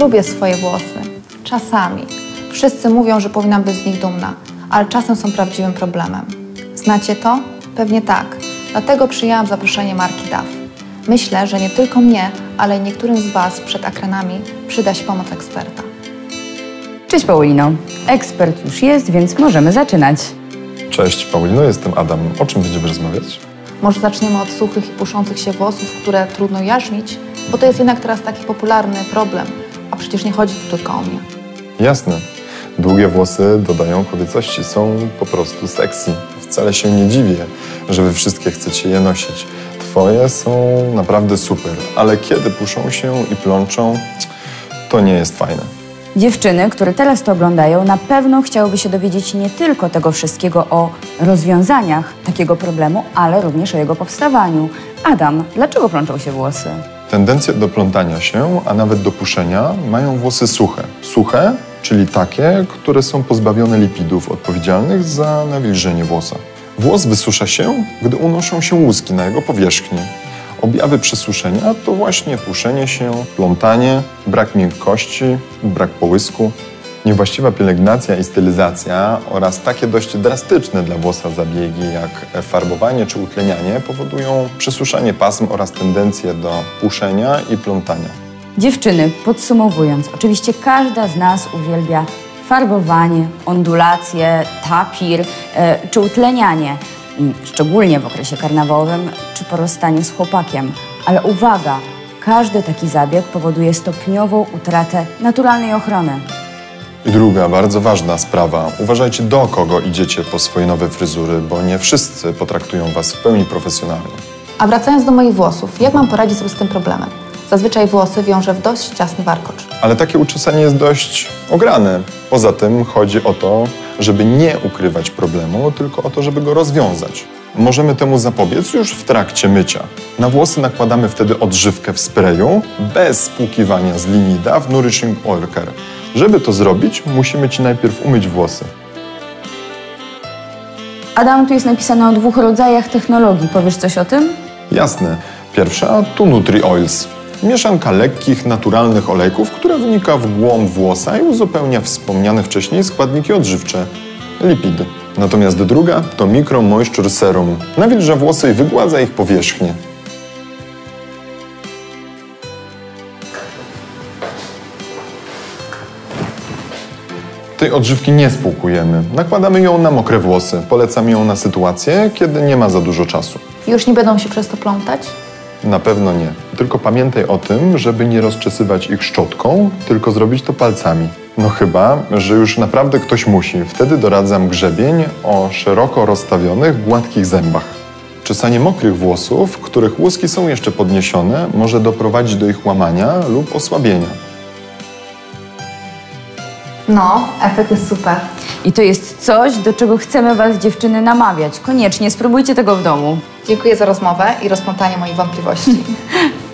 Lubię swoje włosy. Czasami. Wszyscy mówią, że powinnam być z nich dumna, ale czasem są prawdziwym problemem. Znacie to? Pewnie tak. Dlatego przyjęłam zaproszenie marki DAF. Myślę, że nie tylko mnie, ale i niektórym z Was przed ekranami przyda się pomoc eksperta. Cześć Paulino. Ekspert już jest, więc możemy zaczynać. Cześć Paulino, jestem Adam. O czym będziemy rozmawiać? Może zaczniemy od suchych i puszących się włosów, które trudno jarzmić, bo to jest jednak teraz taki popularny problem, a przecież nie chodzi tu tylko o mnie. Jasne. Długie włosy dodają kobiecości, są po prostu sexy. Wcale się nie dziwię, że wy wszystkie chcecie je nosić. Twoje są naprawdę super, ale kiedy puszą się i plączą, to nie jest fajne. Dziewczyny, które teraz to oglądają, na pewno chciałyby się dowiedzieć nie tylko tego wszystkiego o rozwiązaniach takiego problemu, ale również o jego powstawaniu. Adam, dlaczego plączą się włosy? Tendencje do plątania się, a nawet do puszenia mają włosy suche. Suche, czyli takie, które są pozbawione lipidów odpowiedzialnych za nawilżenie włosa. Włos wysusza się, gdy unoszą się łuski na jego powierzchni. Objawy przesuszenia to właśnie puszenie się, plątanie, brak miękkości, brak połysku, niewłaściwa pielęgnacja i stylizacja oraz takie dość drastyczne dla włosa zabiegi jak farbowanie czy utlenianie powodują przesuszanie pasm oraz tendencję do puszenia i plątania. Dziewczyny, podsumowując, oczywiście każda z nas uwielbia farbowanie, ondulacje, tapir e, czy utlenianie, szczególnie w okresie karnawałowym czy po rozstaniu z chłopakiem. Ale uwaga, każdy taki zabieg powoduje stopniową utratę naturalnej ochrony. I druga bardzo ważna sprawa. Uważajcie do kogo idziecie po swoje nowe fryzury, bo nie wszyscy potraktują was w pełni profesjonalnie. A wracając do moich włosów, jak mam poradzić sobie z tym problemem? Zazwyczaj włosy wiążę w dość ciasny warkocz. Ale takie uczesanie jest dość ograne. Poza tym chodzi o to, żeby nie ukrywać problemu, tylko o to, żeby go rozwiązać. Możemy temu zapobiec już w trakcie mycia. Na włosy nakładamy wtedy odżywkę w sprayu bez spłukiwania z linii DAW Nourishing Oil Care. Żeby to zrobić, musimy Ci najpierw umyć włosy. Adam, tu jest napisane o dwóch rodzajach technologii. Powiesz coś o tym? Jasne. Pierwsza to Nutri Oils. Mieszanka lekkich, naturalnych olejków, która wynika w głąb włosa i uzupełnia wspomniane wcześniej składniki odżywcze lipidy. Natomiast druga to Micro Moisture Serum. Nawilża włosy i wygładza ich powierzchnię. Tej odżywki nie spłukujemy. Nakładamy ją na mokre włosy. Polecam ją na sytuacje, kiedy nie ma za dużo czasu. Już nie będą się przez to plątać? Na pewno nie. Tylko pamiętaj o tym, żeby nie rozczesywać ich szczotką, tylko zrobić to palcami. No chyba, że już naprawdę ktoś musi. Wtedy doradzam grzebień o szeroko rozstawionych, gładkich zębach. Czesanie mokrych włosów, których łuski są jeszcze podniesione, może doprowadzić do ich łamania lub osłabienia. No, efekt jest super. I to jest coś, do czego chcemy Was, dziewczyny, namawiać. Koniecznie spróbujcie tego w domu. Dziękuję za rozmowę i rozplątanie moich wątpliwości.